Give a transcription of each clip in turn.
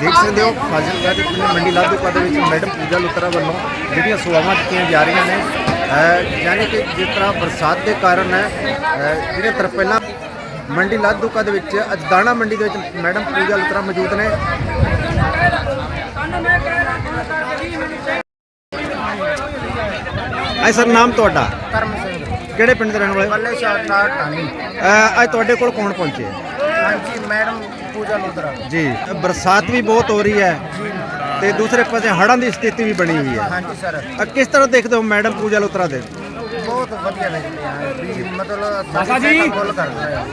ਦੇਖ ਸਕਦੇ ਹੋ, ਫਾਜ਼ਿਲਕਾ ਮੰਡੀ ਲਾਧੂਕਾ ਦੇ ਵਿੱਚ ਮੈਡਮ ਪੂਜਾ ਲੁੱਤਰਾ ਵੱਲੋਂ ਜਿਹੜੀਆਂ ਸੇਵਾਵਾਂ ਦਿੱਤੀਆਂ ਜਾ ਰਹੀਆਂ ਨੇ। ਯਾਨੀ ਕਿ ਜਿਸ ਤਰ੍ਹਾਂ ਬਰਸਾਤ ਦੇ ਕਾਰਨ ਹੈ ਜਿਹੜੀਆਂ ਤਰਪੈਲਾਂ ਮੰਡੀ ਲਾਧੂਕਾ ਦੇ ਵਿੱਚ ਅੱਜ ਦਾਣਾ ਮੰਡੀ ਦੇ ਵਿੱਚ ਮੈਡਮ ਪੂਜਾ ਲੁੱਤਰਾ ਮੌਜੂਦ ਨੇ। ਆਈ ਸਰ ਨਾਮ ਤੁਹਾਡਾ? ਕਰਮ ਸਿੰਘ। ਕਿਹੜੇ ਪਿੰਡ ਦੇ ਰਹਿਣ ਵਾਲੇ? ਬੱਲੇ ਸ਼ਾਹ ਟਾਟ ਟਾਣੀ ਅੱਜ ਤੁਹਾਡੇ ਕੋਲ ਕੌਣ ਪਹੁੰਚੇ? ਹਾਂਜੀ ਮੈਡਮ ਪੂਜਾ ਲੋਧਰਾ ਜੀ ਬਰਸਾਤ ਵੀ ਬਹੁਤ ਹੋ ਰਹੀ ਹੈ। ਤੇ ਦੂਸਰੇ ਪਾਸੇ ਹੜ੍ਹਾਂ ਦੀ ਸਥਿਤੀ ਵੀ ਬਣੀ ਹੋਈ ਹੈ। ਹਾਂਜੀ ਸਰ। ਅ, ਕਿਸ ਤਰ੍ਹਾਂ ਦੇਖਦੇ ਹੋ ਮੈਡਮ ਪੂਜਾ ਲੋਤਰਾ ਦੇ? ਬਹੁਤ ਵਧੀਆ ਲੱਗਦੇ ਆ ਵੀ ਮਤਲਬ ਦਾਦਾ ਜੀ। ਫੁੱਲ ਕਰਦੇ ਆ।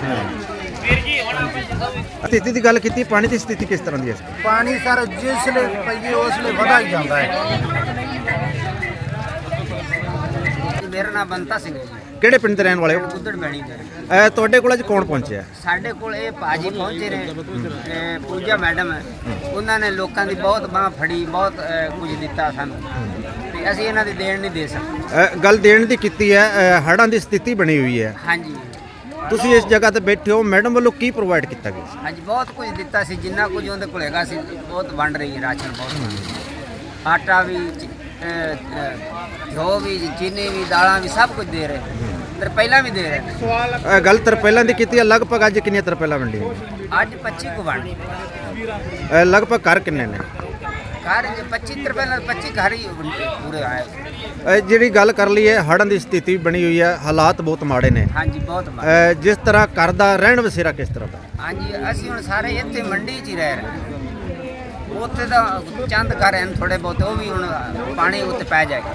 ਸਥਿਤੀ ਦੀ ਗੱਲ ਕੀਤੀ ਪਾਣੀ ਦੀ ਸਥਿਤੀ ਕਿਸ ਤਰ੍ਹਾਂ ਦੀ ਹੈ? ਪਾਣੀ ਸਰ ਜਿਸਲੇ ਪਈਏ ਉਸਲੇ ਵਧਾ ਹੀ ਜਾਂਦਾ ਹੈ। ਮੇਰਾ ਨਾਮ ਬੰਤਾ ਸਿੰਘ ਹੈ ਜੀ। ਕਿਹੜੇ ਪਿੰਡ ਦੇ ਰਹਿਣ ਵਾਲੇ ਹੋ? ਉਧੜ ਬੈਣੀ ਦੇ ਅ, ਤੁਹਾਡੇ ਕੋਲ ਅੱਜ ਕੌਣ ਪਹੁੰਚਿਆ? ਸਾਡੇ ਕੋਲ ਇਹ ਭਾਜੀ ਪਹੁੰਚੇ ਨੇ ਇਹ ਪੂਜਾ ਮੈਡਮ ਹੈ ਉਹਨਾਂ ਨੇ ਲੋਕਾਂ ਦੀ ਬਹੁਤ ਬਾਹ ਫੜੀ ਬਹੁਤ ਅਹ, ਕੁਝ ਦਿੱਤਾ ਸਾਨੂੰ। ਤੇ ਅਸੀਂ ਇਹਨਾਂ ਦੀ ਦੇਣ ਨਹੀਂ ਦੇ ਸਕਦੇ। ਗੱਲ ਦੇਣ ਦੀ ਕੀਤੀ ਹੈ ਅ, ਹੜ੍ਹਾਂ ਦੀ ਸਥਿਤੀ ਬਣੀ ਹੋਈ ਹੈ। ਹਾਂਜੀ। ਤੁਸੀਂ ਇਸ ਜਗ੍ਹਾ ਤੇ ਬੈਠੇ ਹੋ ਮੈਡਮ ਵੱਲੋਂ ਕੀ ਪ੍ਰੋਵਾਈਡ ਕੀਤਾ ਗਿਆ ਹਾਂਜੀ ਬਹੁਤ ਕੁਝ ਦਿੱਤਾ ਸੀ ਜਿੰਨਾ ਕੁਝ ਉਹਦੇ ਕੋਲ ਹੈਗਾ ਸੀ ਬਹੁਤ ਵੰਡ ਰਹੀ ਹੈ ਰਾਸ਼ਨ ਬਹੁਤ ਆਟਾ ਵੀ ਚ- ਅਹ, ਅਹ, ਘਿਓ ਵੀ ਚੀਨੀ ਵੀ ਦਾਲਾਂ ਵੀ ਸਭ ਕੁਝ ਦੇ ਰਹੇ ਤੇ ਪਹਿਲਾਂ ਵੀ ਦੇ ਰਹੇ ਨੇ। ਅ, ਗੱਲ ਤਰਪੈਲਾਂ ਦੀ ਕੀਤੀ ਹੈ ਲਗਭਗ ਅੱਜ ਕਿੰਨੀਆਂ ਤਰਪੈਲਾਂ ਵੰਡੀਆਂ? ਅੱਜ 25 ਕੁ ਵੰਡ। ਅ, ਲਗਭਗ ਘਰ ਕਿੰਨੇ ਨੇ? ਘਰ 'ਚ 25 ਤਰਪਾਂ 25 ਘਰ ਹੀ ਵੰਡੇ ਪੂਰੇ ਆਏ। ਅ, ਜਿਹੜੀ ਗੱਲ ਕਰ ਲਈਏ ਹੜ੍ਹਾਂ ਦੀ ਸਥਿਤੀ ਬਣੀ ਹੋਈ ਹੈ ਹਾਲਾਤ ਬਹੁਤ ਮਾੜੇ ਨੇ। ਹਾਂਜੀ ਬਹੁਤ ਮਾੜਾ। ਅ, ਜਿਸ ਤਰ੍ਹਾਂ ਘਰ ਦਾ ਰਹਿਣ ਵਸੇਰਾ ਕਿਸ ਤਰ੍ਹਾਂ ਦਾ? ਹਾਂਜੀ ਅਸੀਂ ਹੁਣ ਸਾਰੇ ਇੱਥੇ ਮੰਡੀ 'ਚ ਹੀ ਰਹਿ ਰਹੇ ਹਾਂ। ਉੱਥੇ ਤਾਂ ਚੰਦ ਘਰ ਹਨ ਥੋੜੇ ਬਹੁਤ ਉਹ ਵੀ ਹੁਣ ਪਾਣੀ ਉੱਤੇ ਪੈ ਜਾਏਗਾ।